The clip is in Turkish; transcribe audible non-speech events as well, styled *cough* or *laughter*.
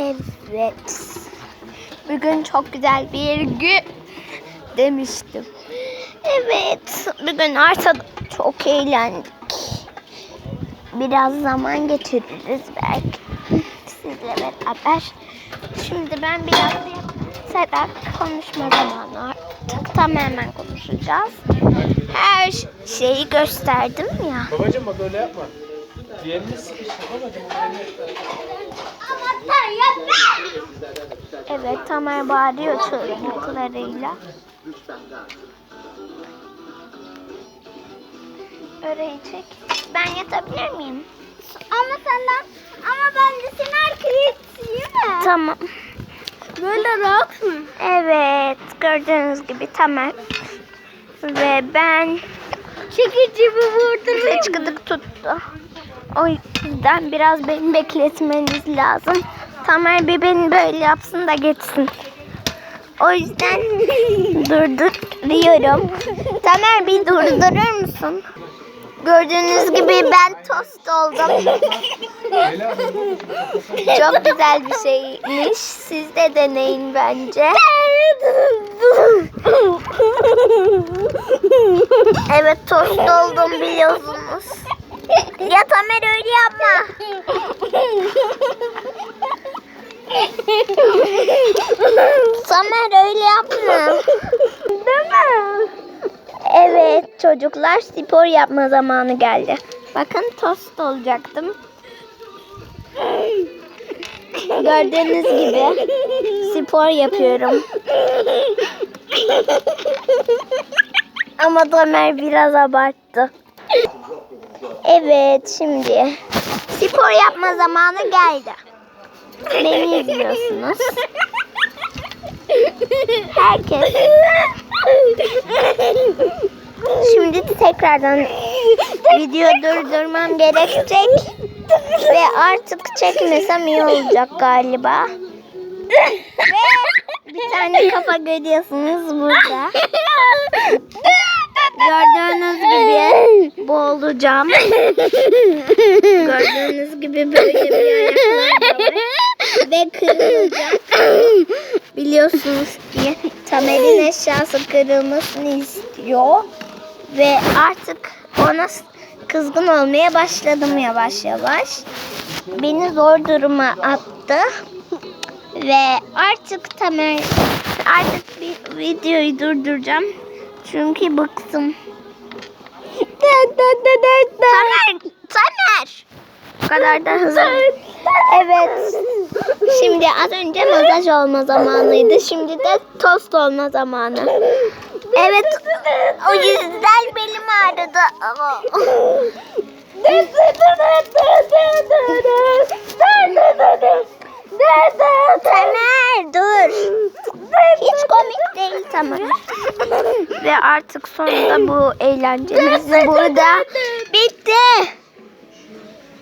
Evet. Bugün çok güzel bir gün demiştim. Evet. Bugün Arsa'da çok eğlendik. Biraz zaman geçiririz belki sizle beraber. Şimdi ben biraz Sedat konuşma zamanı artık. Tam hemen konuşacağız. Her şeyi gösterdim ya. Babacım bak öyle yapma. Diğerini sıkıştır babacım. Evet Tamer bağırıyor çocuklarıyla. Orayı çek. Ben yatabilir miyim? Ama senden ama ben de seni arkaya iteyim mi? Tamam. Böyle rahat mı? Evet gördüğünüz gibi Tamer ve ben Çekicimi vurdurayım mı? sıçkıdık tuttu. O yüzden biraz beni bekletmeniz lazım. Tamer bir beni böyle yapsın da geçsin. O yüzden *laughs* durduruyorum. Tamer bir durdurur musun? Gördüğünüz gibi ben tost oldum. Çok güzel bir şeymiş. Siz de deneyin bence. Evet tost oldum biliyorsunuz. *laughs* Ya Tamer öyle yapma. *laughs* Tamer öyle yapma. Değil mi? Evet çocuklar spor yapma zamanı geldi. Bakın tost olacaktım. Gördüğünüz gibi spor yapıyorum. Ama Tamer biraz abarttı. Evet şimdi spor yapma zamanı geldi. Beni izliyorsunuz. Herkes. Şimdi tekrardan video durdurmam gerekecek. Ve artık çekmesem iyi olacak galiba. Bir tane kafa görüyorsunuz burada. Gördüğünüz gibi boğulacağım. *laughs* Gördüğünüz gibi böyle bir ayaklar var. Ve kırılacak. Biliyorsunuz ki Tamer'in eşyası kırılmasını istiyor. Ve artık ona kızgın olmaya başladım yavaş yavaş. Beni zor duruma attı. Ve artık Tamer artık bir videoyu durduracağım. Çünkü bıktım. Tamer! Tamer! Bu kadar da hızlı. Evet. Şimdi az önce masaj olma zamanıydı. Şimdi de tost olma zamanı. Evet. O yüzden belim ağrıdı. Tamer dur. Hiç komik değil Tamer. Ve artık sonunda bu eğlencemiz burada bitti.